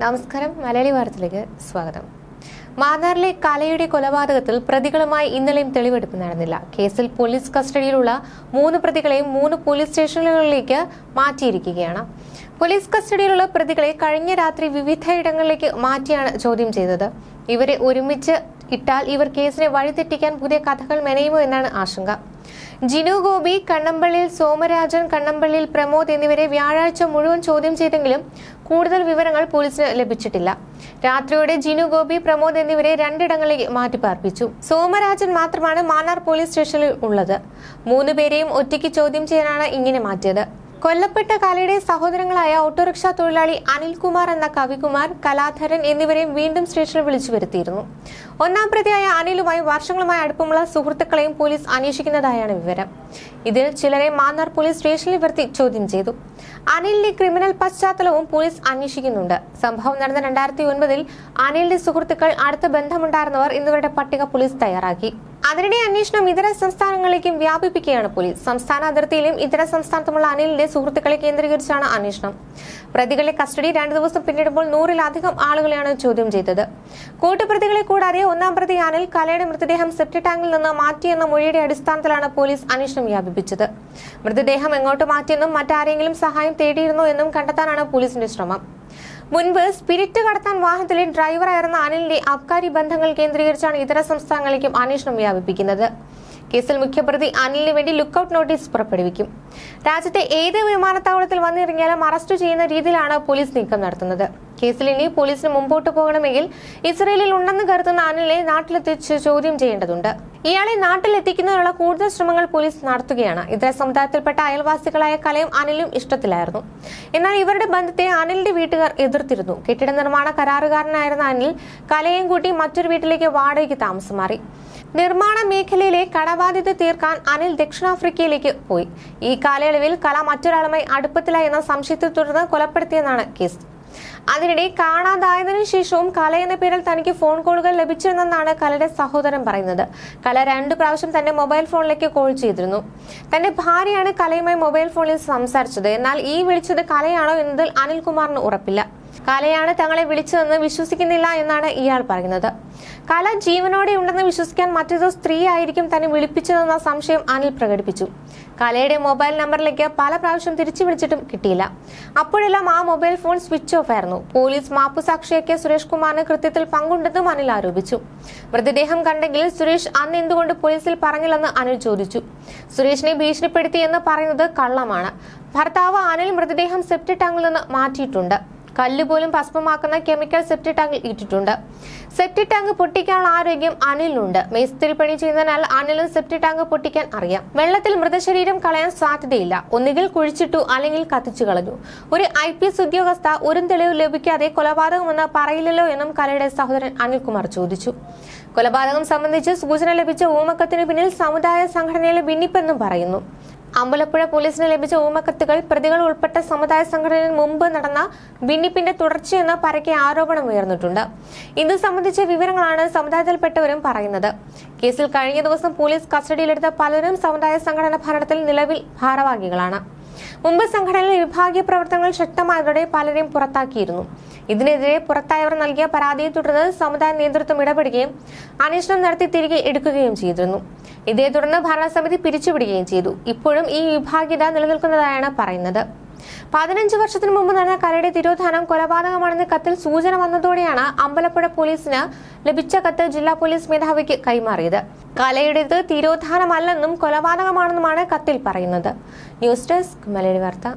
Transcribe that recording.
നമസ്കാരം. മലയാളി വാർത്തയിലേക്ക് സ്വാഗതം. മാന്നാറിലെ കലയുടെ കൊലപാതകത്തിൽ പ്രതികളുമായി ഇന്നലെയും തെളിവെടുപ്പ് നടന്നില്ല. കേസിൽ പോലീസ് കസ്റ്റഡിയിലുള്ള മൂന്ന് പ്രതികളെയും മൂന്ന് പോലീസ് സ്റ്റേഷനുകളിലേക്ക് മാറ്റിയിരിക്കുകയാണ്. പോലീസ് കസ്റ്റഡിയിലുള്ള പ്രതികളെ കഴിഞ്ഞ രാത്രി വിവിധയിടങ്ങളിലേക്ക് മാറ്റിയാണ് ചോദ്യം ചെയ്തത്. ഇവരെ ഒരുമിച്ച് ഇട്ടാൽ ഇവർ കേസിനെ വഴിതെറ്റിക്കാൻ പുതിയ കഥകൾ മെനയുമോ എന്നാണ് ആശങ്ക. ജിനു ഗോപി കണ്ണമ്പള്ളിയിൽ സോമരാജൻ കണ്ണമ്പള്ളിയിൽ പ്രമോദ് എന്നിവരെ വ്യാഴാഴ്ച മുഴുവൻ ചോദ്യം ചെയ്തെങ്കിലും കൂടുതൽ വിവരങ്ങൾ പോലീസിന് ലഭിച്ചിട്ടില്ല. രാത്രിയോടെ ജിനു ഗോപി പ്രമോദ് എന്നിവരെ രണ്ടിടങ്ങളിലേക്ക് മാറ്റിപ്പാർപ്പിച്ചു. സോമരാജൻ മാത്രമാണ് മാന്നാർ പോലീസ് സ്റ്റേഷനിൽ ഉള്ളത്. മൂന്ന് പേരെയും ഒറ്റയ്ക്ക് ചോദ്യം ചെയ്യാനാണ് ഇങ്ങനെ മാറ്റിയത്. കൊല്ലപ്പെട്ട കലയുടെ സഹോദരങ്ങളായ ഓട്ടോറിക്ഷ തൊഴിലാളി അനിൽകുമാർ എന്ന കവികുമാർ കലാധരൻ എന്നിവരെയും വീണ്ടും സ്റ്റേഷനിൽ വിളിച്ചു വരുത്തിയിരുന്നു. ഒന്നാം പ്രതിയായ അനിലുമായി വർഷങ്ങളുമായി അടുപ്പമുള്ള സുഹൃത്തുക്കളെയും പോലീസ് അന്വേഷിക്കുന്നതായാണ് വിവരം. ഇതിൽ ചിലരെ മാന്നാർ പോലീസ് സ്റ്റേഷനിൽ വരുത്തി ചോദ്യം ചെയ്തു. അനിലിന്റെ ക്രിമിനൽ പശ്ചാത്തലവും പോലീസ് അന്വേഷിക്കുന്നുണ്ട്. സംഭവം നടന്ന രണ്ടായിരത്തി ഒൻപതിൽ അനിലിന്റെ സുഹൃത്തുക്കൾ അടുത്ത ബന്ധമുണ്ടായിരുന്നവർ എന്നിവരുടെ പട്ടിക പോലീസ് തയ്യാറാക്കി. അതിനിടെ അന്വേഷണം ഇതര സംസ്ഥാനങ്ങളിലേക്കും വ്യാപിപ്പിക്കുകയാണ് പോലീസ്. സംസ്ഥാന അതിർത്തിയിലും ഇതര സംസ്ഥാനത്തുമുള്ള അനിലിന്റെ സുഹൃത്തുക്കളെ കേന്ദ്രീകരിച്ചാണ് അന്വേഷണം. പ്രതികളെ കസ്റ്റഡി രണ്ടു ദിവസം പിന്നിടുമ്പോൾ നൂറിലധികം ആളുകളെയാണ് ചോദ്യം ചെയ്തത്. കൂട്ടുപ്രതികളെ കൂടാതെ ഒന്നാം പ്രതി അനിൽ കലയുടെ മൃതദേഹം സെപ്റ്റി ടാങ്കിൽ നിന്ന് മാറ്റിയെന്ന മൊഴിയുടെ അടിസ്ഥാനത്തിലാണ് പോലീസ് അന്വേഷണം വ്യാപിപ്പിച്ചത്. മൃതദേഹം എങ്ങോട്ട് മാറ്റിയെന്നും മറ്റാരെങ്കിലും സഹായം തേടിയിരുന്നോ എന്നും കണ്ടെത്താനാണ് പോലീസിന്റെ ശ്രമം. മുൻപ് സ്പിരിറ്റ് കടത്താൻ വാഹനത്തിലെ ഡ്രൈവറായിരുന്ന അനിലിന്റെ അബ്കാരി ബന്ധങ്ങൾ കേന്ദ്രീകരിച്ചാണ് ഇതര സംസ്ഥാനങ്ങളിലേക്കും അന്വേഷണം വ്യാപിപ്പിക്കുന്നത്. കേസിൽ മുഖ്യപ്രതി അനിലിന് വേണ്ടി ലുക്കൌട്ട് നോട്ടീസ് പുറപ്പെടുവിക്കും. രാജ്യത്തെ ഏത് വിമാനത്താവളത്തിൽ വന്നിറങ്ങിയാലും അറസ്റ്റ് ചെയ്യുന്ന രീതിയിലാണ് പോലീസ് നീക്കം നടത്തുന്നത്. കേസിൽ ഇനി പോലീസിന് മുമ്പോട്ട് പോകണമെങ്കിൽ ഇസ്രയേലിൽ ഉണ്ടെന്ന് കരുതുന്ന അനിലിനെ നാട്ടിലെത്തിച്ച് ചോദ്യം ചെയ്യേണ്ടതുണ്ട്. ഇയാളെ നാട്ടിലെത്തിക്കുന്നതിനുള്ള കൂടുതൽ ശ്രമങ്ങൾ പോലീസ് നടത്തുകയാണ്. ഇതര സമുദായത്തിൽപ്പെട്ട അയൽവാസികളായ കലയും അനിലും ഇഷ്ടത്തിലായിരുന്നു. എന്നാൽ ഇവരുടെ ബന്ധത്തെ അനിലിന്റെ വീട്ടുകാർ എതിർത്തിരുന്നു. കെട്ടിട നിർമ്മാണ കരാറുകാരനായിരുന്ന അനിൽ കലയും കൂട്ടി മറ്റൊരു വീട്ടിലേക്ക് വാടകയ്ക്ക് താമസം മാറി. നിർമ്മാണ മേഖലയിലെ കടബാധ്യത തീർക്കാൻ അനിൽ ദക്ഷിണാഫ്രിക്കയിലേക്ക് പോയി. ഈ കാലയളവിൽ കല മറ്റൊരാളുമായി അടുപ്പത്തിലായി എന്ന സംശയത്തെ തുടർന്ന് കൊലപ്പെടുത്തിയെന്നാണ് കേസ്. അതിനിടെ കാണാതായതിനു ശേഷവും കല എന്ന പേരിൽ തനിക്ക് ഫോൺ കോളുകൾ ലഭിച്ചിരുന്നെന്നാണ് കലയുടെ സഹോദരൻ പറയുന്നത്. കല രണ്ടു പ്രാവശ്യം തന്റെ മൊബൈൽ ഫോണിലേക്ക് കോൾ ചെയ്തിരുന്നു. തന്റെ ഭാര്യയാണ് കലയുമായി മൊബൈൽ ഫോണിൽ സംസാരിച്ചത്. എന്നാൽ ഈ വിളിച്ചത് കലയാണോ എന്നതിൽ അനിൽകുമാറിന് ഉറപ്പില്ല. കലയാണ് തങ്ങളെ വിളിച്ചതെന്ന് വിശ്വസിക്കുന്നില്ല എന്നാണ് ഇയാൾ പറയുന്നത്. കല ജീവനോടെ ഉണ്ടെന്ന് വിശ്വസിക്കാൻ മറ്റൊരു സ്ത്രീ ആയിരിക്കും തന്നെ വിളിപ്പിച്ചതെന്ന സംശയം അനിൽ പ്രകടിപ്പിച്ചു. കലയുടെ മൊബൈൽ നമ്പറിലേക്ക് പല പ്രാവശ്യം തിരിച്ചു വിളിച്ചിട്ടും കിട്ടിയില്ല. അപ്പോഴെല്ലാം ആ മൊബൈൽ ഫോൺ സ്വിച്ച് ഓഫ് ആയിരുന്നു. പോലീസ് മാപ്പുസാക്ഷിയാക്കിയ സുരേഷ് കുമാറിന് കൃത്യത്തിൽ പങ്കുണ്ടെന്നും അനിൽ ആരോപിച്ചു. മൃതദേഹം കണ്ടെങ്കിൽ സുരേഷ് അന്ന് എന്തുകൊണ്ട് പോലീസിൽ പറഞ്ഞില്ലെന്ന് അനിൽ ചോദിച്ചു. സുരേഷിനെ ഭീഷണിപ്പെടുത്തി എന്ന് പറയുന്നത് കള്ളമാണ്. ഭർത്താവ് അനിൽ മൃതദേഹം സെപ്റ്റ് ടാങ്കിൽ നിന്ന് മാറ്റിയിട്ടുണ്ട്. കല്ല് പോലും ഭസ്മമാക്കുന്ന കെമിക്കൽ സെപ്റ്റി ടാങ്കിൽ ഇട്ടിട്ടുണ്ട്. സെപ്റ്റി ടാങ്ക് പൊട്ടിക്കാനുള്ള ആരോഗ്യം അനിലുണ്ട് മേസ്തിരി പണി ചെയ്യുന്നതിനാൽ അനിലും സെപ്റ്റി ടാങ്ക് പൊട്ടിക്കാൻ അറിയാം. വെള്ളത്തിൽ മൃതശരീരം കളയാൻ സാധ്യതയില്ല. ഒന്നുകിൽ കുഴിച്ചിട്ടു അല്ലെങ്കിൽ കത്തിച്ചു കളഞ്ഞു. ഒരു ഐ പി എസ് ഉദ്യോഗസ്ഥ ഒരു തെളിവ് ലഭിക്കാതെ കൊലപാതകമെന്ന് പറയില്ലല്ലോ എന്നും കലയുടെ സഹോദരൻ അനിൽകുമാർ ചോദിച്ചു. കൊലപാതകം സംബന്ധിച്ച് സൂചന ലഭിച്ച ഊമക്കത്തിന് പിന്നിൽ സമുദായ സംഘടനയിലെ ഭിന്നിപ്പെന്നും പറയുന്നു. അമ്പലപ്പുഴ പോലീസിന് ലഭിച്ച ഊമക്കത്തുകൾ പ്രതികൾ ഉൾപ്പെട്ട സമുദായ സംഘടനയിൽ മുമ്പ് നടന്ന ഭിന്നിപ്പിന്റെ തുടർച്ചയെന്ന് പരക്കെ ആരോപണം ഉയർന്നിട്ടുണ്ട്. ഇത് സംബന്ധിച്ച വിവരങ്ങളാണ് സമുദായത്തിൽപ്പെട്ടവരും പറയുന്നത്. കേസിൽ കഴിഞ്ഞ ദിവസം പോലീസ് കസ്റ്റഡിയിലെടുത്ത പലരും സമുദായ സംഘടന ഭരണത്തിൽ നിലവിൽ ഭാരവാഹികളാണ്. മുമ്പ് സംഘടനയിൽ വിഭാഗീയ പ്രവർത്തനങ്ങൾ ശക്തമായതോടെ പലരെയും പുറത്താക്കിയിരുന്നു. ഇതിനെതിരെ പുറത്തായവർ നൽകിയ പരാതിയെ തുടർന്ന് സമുദായ നേതൃത്വം ഇടപെടുകയും അന്വേഷണം നടത്തി തിരികെ എടുക്കുകയും ചെയ്തിരുന്നു. ഇതേ തുടർന്ന് ഭരണസമിതി പിരിച്ചുവിടുകയും ചെയ്തു. ഇപ്പോഴും ഈ വിഭാഗീയത നിലനിൽക്കുന്നതായാണ് പറയുന്നത്. പതിനഞ്ച് വർഷത്തിന് മുമ്പ് നടന്ന കലയുടെ തിരോധാനം കൊലപാതകമാണെന്ന് കത്തിൽ സൂചന വന്നതോടെയാണ് അമ്പലപ്പുഴ പോലീസിന് ലഭിച്ച കത്ത് ജില്ലാ പോലീസ് മേധാവിക്ക് കൈമാറിയത്. കലയുടേത് തിരോധാനമല്ലെന്നും കൊലപാതകമാണെന്നുമാണ് കത്തിൽ പറയുന്നത്. ന്യൂസ് ഡെസ്ക് മലയാളി വാർത്ത.